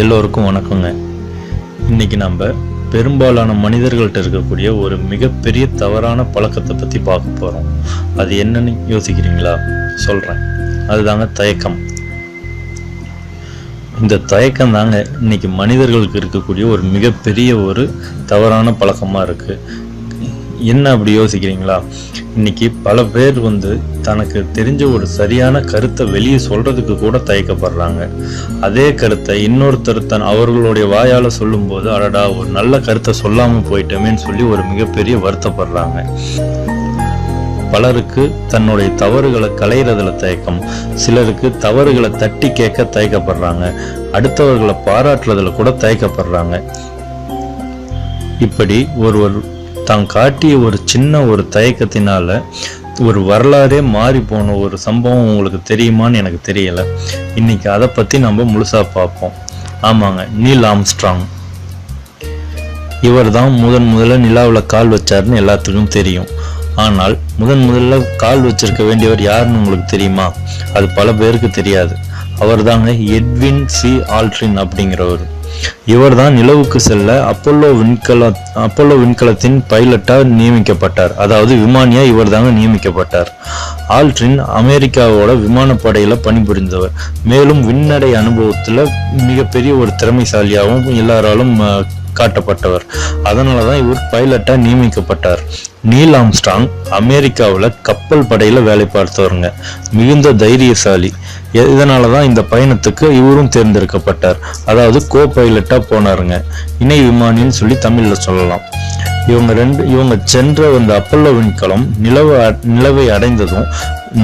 எல்லோருக்கும் வணக்கங்க. இன்னைக்கு நம்ம பெரும்பாலான மனிதர்கள்ட்ட இருக்கக்கூடிய ஒரு மிகப்பெரிய தவறான பழக்கத்தை பற்றி பார்க்க போகிறோம் அது என்னன்னு யோசிக்கிறீங்களா? சொல்கிறேன் அதுதாங்க தயக்கம். இந்த தயக்கம் தாங்க இன்னைக்கு மனிதர்களுக்கு இருக்கக்கூடிய ஒரு மிகப்பெரிய ஒரு தவறான பழக்கமாக இருக்குது என்ன அப்படி யோசிக்கிறீங்களா? இன்னைக்கு பல பேர் வந்து தனக்கு தெரிஞ்ச ஒரு சரியான கருத்தை வெளியே சொல்றதுக்கு கூட தயக்கப்படுறாங்க. அதே கருத்தை இன்னொருத்தர் தன் அவர்களுடைய வாயால சொல்லும்போது அடடா ஒரு நல்ல கருத்தை சொல்லாம போயிட்டோமேன்னு சொல்லி ஒரு மிகப்பெரிய வருத்தப்படுறாங்க. பலருக்கு தன்னுடைய தவறுகளை களையிறதுல தயக்கம் சிலருக்கு தவறுகளை தட்டி கேட்க தயக்கப்படுறாங்க அடுத்தவர்களை பாராட்டுறதுல கூட தயக்கப்படுறாங்க. இப்படி ஒருவர் தான் காட்டிய ஒரு சின்ன ஒரு தயக்கத்தினால ஒரு வரலாறே மாறி போன ஒரு சம்பவம் உங்களுக்கு தெரியுமான்னு எனக்கு தெரியல. இன்னைக்கு அதை பத்தி நம்ம முழுசா பார்ப்போம். ஆமாங்க நீல் ஆம்ஸ்ட்ராங். இவர் தான் முதன் முதல்ல நிலாவில் கால் வச்சாருன்னு எல்லாத்துக்கும் தெரியும். ஆனால் முதன் முதல்ல கால் வச்சிருக்க வேண்டியவர் யாருன்னு உங்களுக்கு தெரியுமா? அது பல பேருக்கு தெரியாது. அவர் தாங்க எட்வின் சி ஆல்ட்ரின் அப்படிங்கிறவர். இவர்தான் நிலவுக்கு செல்ல அப்போல்லோ விண்கல அப்போல்லோ விண்கலத்தின் பைலட்டாக நியமிக்கப்பட்டார். அதாவது விமானியா இவர் தாங்க நியமிக்கப்பட்டார். ஆல்ட்ரின் அமெரிக்காவோட விமானப்படையில் பணிபுரிந்தவர். மேலும் விண்ணடை அனுபவத்தில் மிகப்பெரிய ஒரு திறமைசாலியாகவும் எல்லாராலும் காட்டப்பட்டவர். அதனால தான் இவர் பைலட்டாக நியமிக்கப்பட்டார். நீல் ஆம்ஸ்டாங் அமெரிக்காவில் கப்பல் படையில வேலை பார்த்தவருங்க. மிகுந்த தைரியசாலி. எ- இதனால தான் இந்த பயணத்துக்கு இவரும் தேர்ந்தெடுக்கப்பட்டார். அதாவது கோ பைலட்டா போனாருங்க. இணை விமானின்னு சொல்லி தமிழ்ல சொல்லலாம். இவங்க ரெண்டு இவங்க சென்ற அந்த அப்பல்லோ விண்கலம் நிலவை அ- நிலவை அடைந்ததும்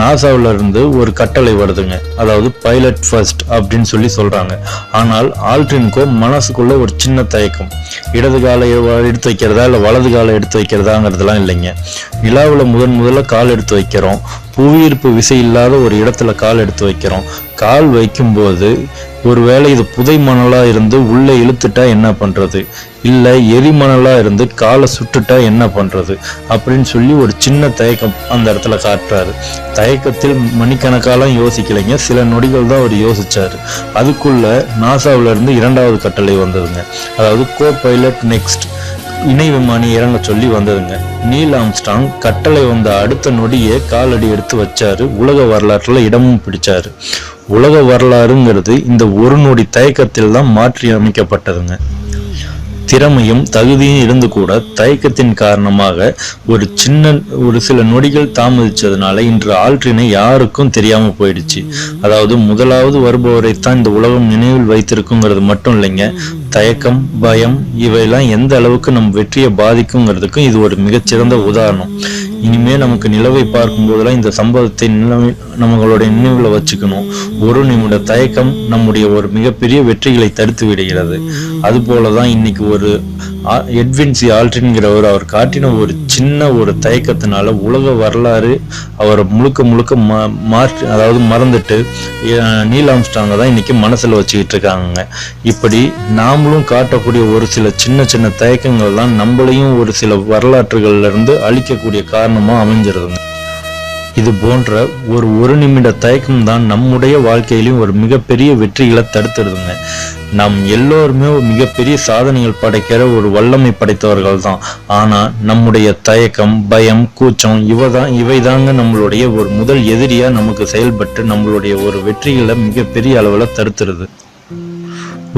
நாசாவுல இருந்து ஒரு கட்டளை வருதுங்க. அதாவது பைலட் ஃபர்ஸ்ட் அப்படின்னு சொல்லி சொல்றாங்க. ஆனால் ஆல்ட்ரின்கோ மனசுக்குள்ளே ஒரு சின்ன தயக்கம். இடது காலை எடுத்து வைக்கிறதா இல்லை வலது காலை எடுத்து வைக்கிறதாங்கிறதுலாம் இல்லைங்க. நிலாவில் முதன் முதல்ல கால் எடுத்து வைக்கிறோம். புவியீர்ப்பு விசை இல்லாத ஒரு இடத்துல கால் எடுத்து வைக்கிறோம். கால் வைக்கும்போது ஒருவேளை இது புதை மணலாக இருந்து உள்ளே இழுத்துட்டா என்ன பண்ணுறது இல்லை எரிமணலாக இருந்து காலை சுட்டுட்டா என்ன பண்ணுறது அப்படின்னு சொல்லி ஒரு சின்ன தயக்கம் அந்த இடத்துல காட்டுறாரு. தயக்கத்தில் மணிக்கணக்காலாம் யோசிக்கலைங்க. சில நொடிகள் தான் அவர் யோசிச்சார். அதுக்குள்ள நாசாவுல இருந்து இரண்டாவது கட்டளை வந்ததுங்க. அதாவது கோ பைலட் நெக்ஸ்ட் இணை விமானி இறங்க சொல்லி வந்ததுங்க. நீல் ஆம்ஸ்டாங் கட்டளை வந்த அடுத்த நொடியே காலடி எடுத்து வச்சாரு. உலக வரலாற்றுல இடமும் பிடிச்சாரு. உலக வரலாறுங்கிறது இந்த ஒரு நொடி தயக்கத்தில் தான் மாற்றி அமைக்கப்பட்டதுங்க. திறமையும் தகுதியும் இருந்து கூட தயக்கத்தின் காரணமாக ஒரு சின்ன ஒரு சில நொடிகள் தாமதிச்சதுனால இன்று ஆல்ட்ரினை யாருக்கும் தெரியாம போயிடுச்சு. அதாவது முதலாவது வருபவரைத்தான் இந்த உலகம் நினைவில் வைத்திருக்குங்கிறது மட்டும் இல்லைங்க. தயக்கம் பயம் இவையெல்லாம் எந்த அளவுக்கு நம் வெற்றியை பாதிக்குங்கிறதுக்கும் இது ஒரு மிகச்சிறந்த உதாரணம். இனிமேல் நமக்கு நிலவை பார்க்கும் போதெல்லாம் இந்த சம்பவத்தை நிலவை நம்மளுடைய நினைவுல வச்சுக்கணும். ஒரு நிமிட தயக்கம் நம்முடைய ஒரு மிகப்பெரிய வெற்றிகளை தடுத்து விடுகிறது. அது போலதான் இன்னைக்கு ஒரு ஆ- எட்வின் ஆல்ட்ரின்கிறவர் அவர் காட்டின ஒரு சின்ன ஒரு தயக்கத்தினால உலக வரலாறு அவரை முழுக்க முழுக்க மா மாற்றி அதாவது மறந்துட்டு நீல் ஆம்ஸ்டாங்க தான் இன்றைக்கி மனசில் வச்சுக்கிட்டு இருக்காங்க இப்படி நாமளும் காட்டக்கூடிய ஒரு சில சின்ன சின்ன தயக்கங்கள் தான் நம்மளையும் ஒரு சில வரலாற்றுகள்லேருந்து அழிக்கக்கூடிய காரணமாக அமைஞ்சிருதுங்க. இது போன்ற ஒரு ஒரு நிமிட தயக்கம் தான் நம்முடைய வாழ்க்கையிலும் ஒரு மிகப்பெரிய வெற்றிகளை தடுத்துடுதுங்க. நாம் எல்லோருமே ஒரு மிகப்பெரிய சாதனைகள் படைக்கிற ஒரு வல்லமை படைத்தவர்கள் தான். ஆனால் நம்முடைய தயக்கம் பயம் கூச்சம் இவைதான் இவைதாங்க நம்மளுடைய ஒரு முதல் எதிரியாக நமக்கு செயல்பட்டு நம்மளுடைய ஒரு வெற்றிகளை மிகப்பெரிய அளவில் தடுத்துருது.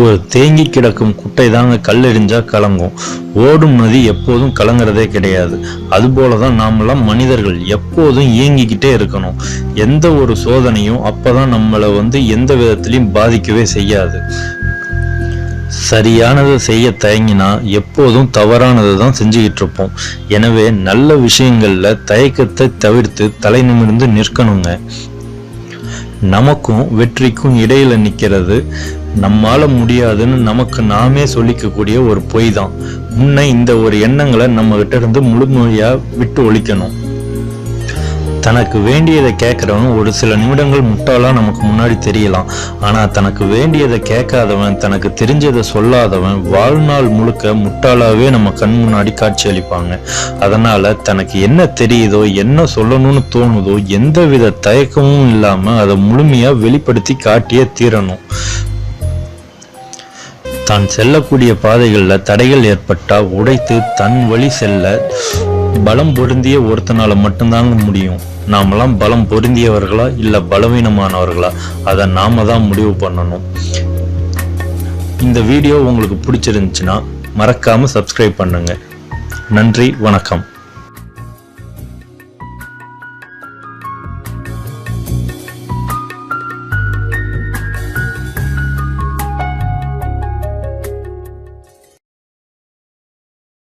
ஒரு தேங்கி கிடக்கும் குட்டை தாங்க கல்லெறிஞ்சா கலங்கும். ஓடும் நதி எப்போதும் கலங்குறதே கிடையாது. அதுபோல தான் நாமெல்லாம் மனிதர்கள் எப்போதும் இயங்கிக்கிட்டே இருக்கணும். எந்த ஒரு சோதனையும் அப்போதான் நம்மளை வந்து எந்த விதத்திலையும் பாதிக்கவே செய்யாது. சரியானதை செய்ய தயங்கினா எப்போதும் தவறானதை தான் செஞ்சுக்கிட்டு இருப்போம். எனவே நல்ல விஷயங்களில் தயக்கத்தை தவிர்த்து தலை நிமிர்ந்து நிற்கணுங்க. நமக்கும் வெற்றிக்கும் இடையில நிக்கிறது. நம்மால முடியாதுன்னு நமக்கு நாமே சொல்லிக்கக்கூடிய ஒரு பொய் தான். முன்ன இந்த ஒரு எண்ணங்களை நம்ம கிட்ட இருந்து முழுமையா விட்டு ஒழிக்கணும். தனக்கு வேண்டியதை கேட்குறவன் ஒரு சில நிமிடங்கள் முட்டாளாக நமக்கு முன்னாடி தெரியலாம். ஆனால் தனக்கு வேண்டியதை கேட்காதவன் தனக்கு தெரிஞ்சதை சொல்லாதவன் வாழ்நாள் முழுக்க முட்டாளாகவே நம்ம கண் முன்னாடி காட்சியளிப்பாங்க அதனால் தனக்கு என்ன தெரியுதோ என்ன சொல்லணும்னு தோணுதோ எந்தவித தயக்கமும் இல்லாமல் அதை முழுமையாக வெளிப்படுத்தி காட்டியே தீரணும். தான் செல்லக்கூடிய பாதைகளில் தடைகள் ஏற்பட்டால் உடைத்து தன் வழி செல்ல பலம் பொருந்திய ஒருத்தனால மட்டும்தாங்க முடியும். நாமெல்லாம் பலம் பொருந்தியவர்களா இல்லை பலவீனமானவர்களா? அதை நாம தான் முடிவு பண்ணணும். இந்த வீடியோ உங்களுக்கு பிடிச்சிருந்துச்சுன்னா மறக்காம சப்ஸ்கிரைப் பண்ணுங்க. நன்றி வணக்கம்.